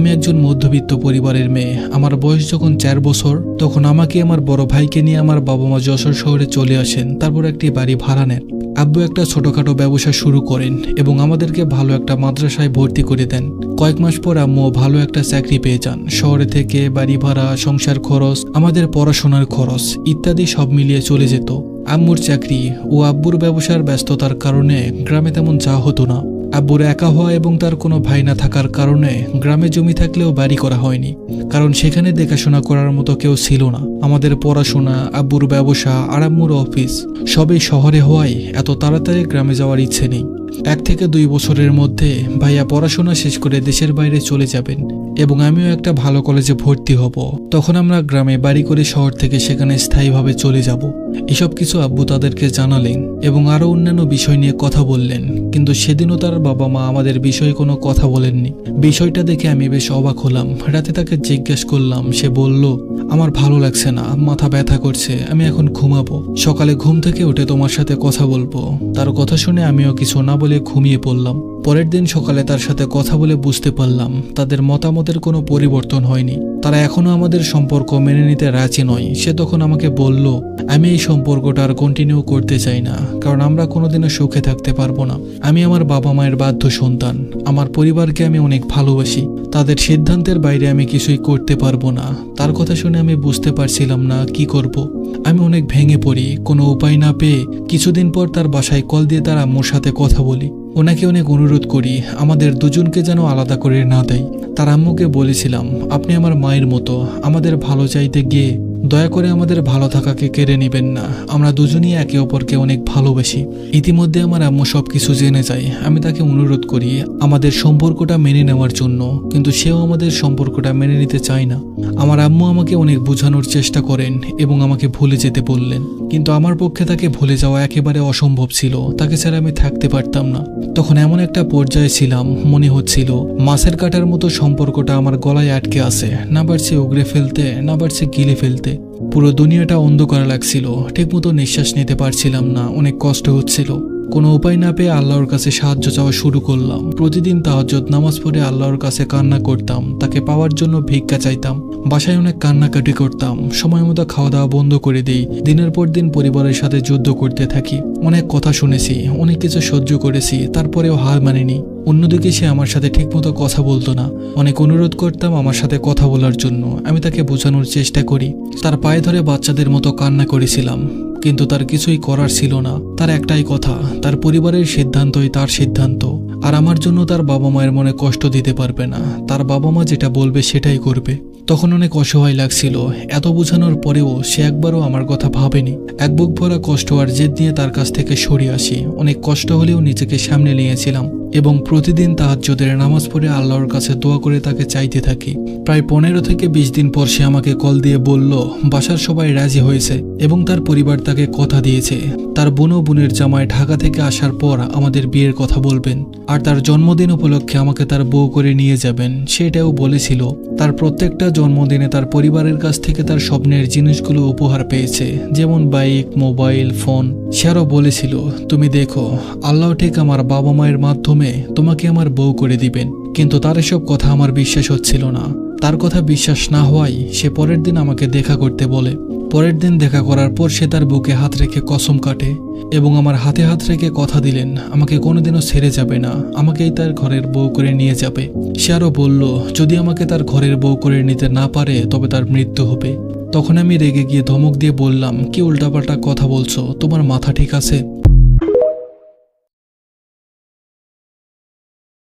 আমি একজন মধ্যবিত্ত পরিবারের মেয়ে। আমার বয়স যখন চার বছর, তখন আমাকে আমার বড় ভাইকে নিয়ে আমার বাবা মা যশোর শহরে চলে আসেন। তারপর একটি বাড়ি ভাড়া নেন। আব্বু একটা ছোটখাটো ব্যবসা শুরু করেন এবং আমাদেরকে ভালো একটা মাদ্রাসায় ভর্তি করে দেন। কয়েক মাস পর আম্মু ভালো একটা চাকরি পেয়ে যান। শহরে থেকে বাড়ি ভাড়া, সংসার খরচ, আমাদের পড়াশোনার খরচ ইত্যাদি সব মিলিয়ে চলে যেত। আম্মুর চাকরি ও আব্বুর ব্যবসার ব্যস্ততার কারণে গ্রামে তেমন যা হতো না। আব্বুর একা হওয়া এবং তার কোনো ভাই না থাকার কারণে গ্রামে জমি থাকলেও বাড়ি করা হয়নি। কারণ সেখানে দেখাশোনা করার মতো কেউ ছিল না। আমাদের পড়াশোনা, আব্বুর ব্যবসা আর আম্মুর অফিস সবই শহরে হওয়ায় এত তাড়াতাড়ি গ্রামে যাওয়ার ইচ্ছে নেই। এক থেকে দুই বছরের মধ্যে ভাইয়া পড়াশোনা শেষ করে দেশের বাইরে চলে যাবেন এবং আমিও একটা ভালো কলেজে ভর্তি হব। তখন আমরা গ্রামে বাড়ি করে শহর থেকে সেখানে স্থায়ীভাবে চলে যাব। এসব কিছু আব্বু তাদেরকে জানালেন। এবং আরও অন্যান্য বিষয় নিয়ে কথা বললেন, কিন্তু সেদিনও তার বাবা মা আমাদের বিষয়ে কোনো কথা বলেননি। বিষয়টা দেখে আমি বেশ অবাক হলাম। রাতে তাকে জিজ্ঞেস করলাম, সে বলল, আমার ভালো লাগছে না, মাথা ব্যথা করছে, আমি এখন ঘুমাবো। সকালে ঘুম থেকে উঠে তোমার সাথে কথা বলব। তার কথা শুনে আমিও কিছু না বলে ঘুমিয়ে পড়লাম। পরের দিন সকালে তার সাথে কথা বলে বুঝতে পারলাম, তাদের মতামতের কোনো পরিবর্তন হয়নি। তারা এখনও আমাদের সম্পর্ক মেনে নিতে রাজি নয়। সে তখন আমাকে বলল, আমি এই সম্পর্কটা আর কন্টিনিউ করতে চাই না। কারণ আমরা কোনোদিনও সুখে থাকতে পারব না। আমি আমার বাবা মায়ের বাধ্য সন্তান। আমার পরিবারকে আমি অনেক ভালোবাসি। তাদের সিদ্ধান্তের বাইরে আমি কিছুই করতে পারব না। তার কথা শুনে আমি বুঝতে পারছিলাম না কি করব। আমি অনেক ভেঙে পড়ি। কোনো উপায় না পেয়ে কিছুদিন পর তার বাসায় কল দিয়ে তার আম্মুর সাথে কথা বলি। ওনাকে অনেক অনুরোধ করি, আমাদের দুজনকে যেন আলাদা করে না দেয়। তার আম্মুকে বলেছিলাম, আপনি আমার মায়ের মতো। আমাদের ভালো চাইতে গিয়ে দয়া করে আমাদের ভালো থাকাকে কেড়ে নেবেন না। আমরা দুজনই একে অপরকে অনেক ভালোবাসি। ইতিমধ্যে আমার আম্মু সব কিছু জেনে যায়। আমি তাকে অনুরোধ করি আমাদের সম্পর্কটা মেনে নেওয়ার জন্য, কিন্তু সেও আমাদের সম্পর্কটা মেনে নিতে চায় না। আমার আম্মু আমাকে অনেক বোঝানোর চেষ্টা করেন এবং আমাকে ভুলে যেতে বললেন। কিন্তু আমার পক্ষে তাকে ভুলে যাওয়া একেবারে অসম্ভব ছিল। তাকে ছাড়া আমি থাকতে পারতাম না। তখন এমন একটা পর্যায়ে ছিলাম, মনে হচ্ছিল, মাছের কাটার মতো সম্পর্কটা আমার গলায় আটকে আছে। না পারছে উগড়ে ফেলতে, না পারছে গিলে ফেলতে। পুরো দুনিয়াটা অন্ধকার লাগছিল। ঠিকমতো নিঃশ্বাস নিতে পারছিলাম না, অনেক কষ্ট হচ্ছিল। কোনো উপায় না পেয়ে আল্লাহর কাছে সাহায্য চাওয়া শুরু করলাম। প্রতিদিন তাহাজ্জত নামাজ পড়ে আল্লাহর কাছে কান্না করতাম। তাকে পাওয়ার জন্য ভিক্ষা চাইতাম। বাসায় অনেক কান্নাকাটি করতাম। সময় মতো খাওয়া দাওয়া বন্ধ করে দিই। দিনের পর দিন পরিবারের সাথে যুদ্ধ করতে থাকি। অনেক কথা শুনেছি, অনেক কিছু সহ্য করেছি, তারপরেও হার মানিনি। অন্যদিকে সে আমার সাথে ঠিকমতো কথা বলতো না। অনেক অনুরোধ করতাম আমার সাথে কথা বলার জন্য। আমি তাকে বোঝানোর চেষ্টা করি। তার পায়ে ধরে বাচ্চাদের মতো কান্না করেছিলাম। কিন্তু তার কিছুই করার ছিল না। তার একটাই কথা, তার পরিবারের সিদ্ধান্তই তার সিদ্ধান্ত। আর আমার জন্য তার বাবা মায়ের মনে কষ্ট দিতে পারবে না। তার বাবা মা যেটা বলবে সেটাই করবে। তখন অনেক অসহায় লাগছিল। এত বোঝানোর পরেও সে একবারও আমার কথা ভাবেনি। এক বুক ভরা কষ্ট আর জেদ নিয়ে তার কাছ থেকে সরিয়ে আসি। অনেক কষ্ট হলেও নিজেকে সামনে নিয়েছিলাম। এবং প্রতিদিন তাহাজ্জুদের নামাজ পড়ে আল্লাহর কাছে দোয়া করে তাকে চাইতে থাকি। প্রায় পনেরো থেকে বিশ দিন পর সে আমাকে কল দিয়ে বলল, বাসার সবাই রাজি হয়েছে এবং তার পরিবার তাকে কথা দিয়েছে। তার বোন বোনের জামায় ঢাকা থেকে আসার পর আমাদের বিয়ের কথা বলবেন। আর তার জন্মদিন উপলক্ষে আমাকে তার বউ করে নিয়ে যাবেন। সেটাও বলেছিল। তার প্রত্যেকটা জন্মদিনে তার পরিবারের কাছ থেকে তার স্বপ্নের জিনিসগুলো উপহার পেয়েছে, যেমন বাইক, মোবাইল, ফোন। সে আরও বলেছিল, তুমি দেখো, আল্লাহ ঠিক আমার বাবা মায়ের মাধ্যমে তোমাকে আমার বউ করে দিবেন। কিন্তু তার এসব কথা আমার বিশ্বাস হচ্ছিল না। তার কথা বিশ্বাস না হওয়ায় সে পরের দিন আমাকে দেখা করতে বলে। পরের দিন দেখা করার পর সে তার বুকে হাত রেখে কসম কাটে এবং আমার হাতে হাত রেখে কথা দিলেন, আমাকে কোনোদিনও ছেড়ে যাবে না। আমাকেই তার ঘরের বউ করে নিয়ে যাবে। সে আরও বলল, যদি আমাকে তার ঘরের বউ করে নিতে না পারে, তবে তার মৃত্যু হবে। তখন আমি রেগে গিয়ে ধমক দিয়ে বললাম, কি উল্টাপাল্টা কথা বলছো? তোমার মাথা ঠিক আছে?